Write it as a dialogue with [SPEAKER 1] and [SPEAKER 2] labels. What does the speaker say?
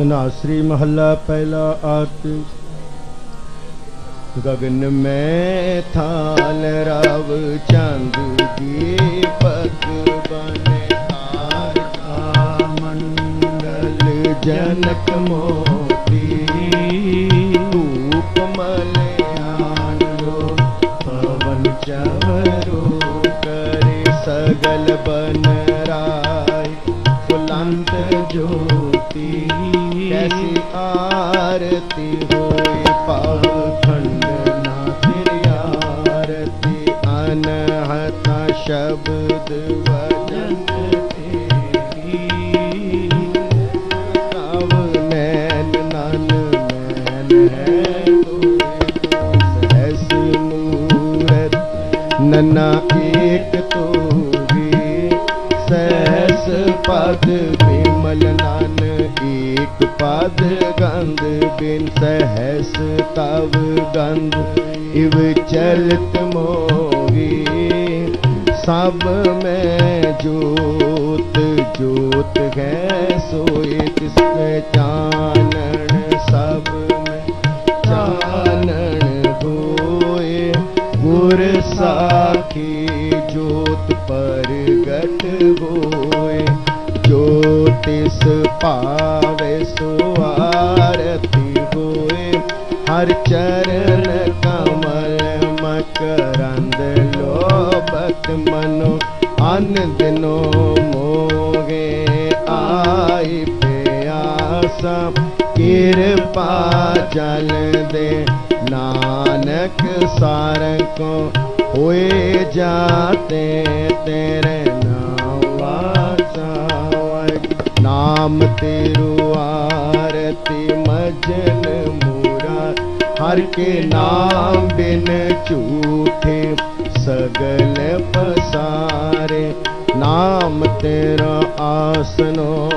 [SPEAKER 1] ਨਾਸਰੀ ਮਹੱਲਾ ਪਹਿਲਾ ਆਤਿ ਗगन ਮੈਂ ਥਾਲ ਰਵ ਚੰਦ ਦੀਪਕ ਬਨੇ ਤਾਰ ਕਾ
[SPEAKER 2] ਮੰਗਲ
[SPEAKER 1] ਜਨਕ ਮੋਤੀ। ਧੂਪ ਮਲੇ ਆਨ ਬਨ ਰਾਇ ਫੁਲੰਤ ਜੋਤੀ। ਆਰਤੀ ਹੋਏ ਪਾਵ ਨਾ ਫਿਰ ਸ਼ਬਦ ਵਚਨ ਤੇਰੀ। ਨਨਾ ਏਕ पद विमल नान एक पद गंध बिन सहस तव गंध इव चलत मोही सब में जोत जोत है सोए तिस चानन सब में चानन होए गुर साखी जोत परगट होए ਤਿਸ ਭਾਵੇ ਸੋ ਆਰਤੀ ਹੋਏ ਹਰ ਚਰਨ ਕਮਲ ਮਕਰੰਦ ਲੋਭਤ ਮਨੋ, ਆਨੰਦ ਨੋ ਮੋਗੇ ਆਈ ਪਿਆਸਾ। ਕਿਰਪਾ ਜਲ ਦੇ ਨਾਨਕ ਸਾਰ ਕੋ ਹੋਏ ਜਾਤੇ ਤੇਰੇ ਨਾਮ ਤੇਰੂ ਆਰਤੀ ਮਜਨ ਮੂਰਾ। ਹਰ ਕੇ ਨਾਮ ਬਿਨ ਝੂਠੇ ਸਗਲ ਪਸਾਰੇ। ਨਾਮ ਤੇਰਾ ਆਸਨੋ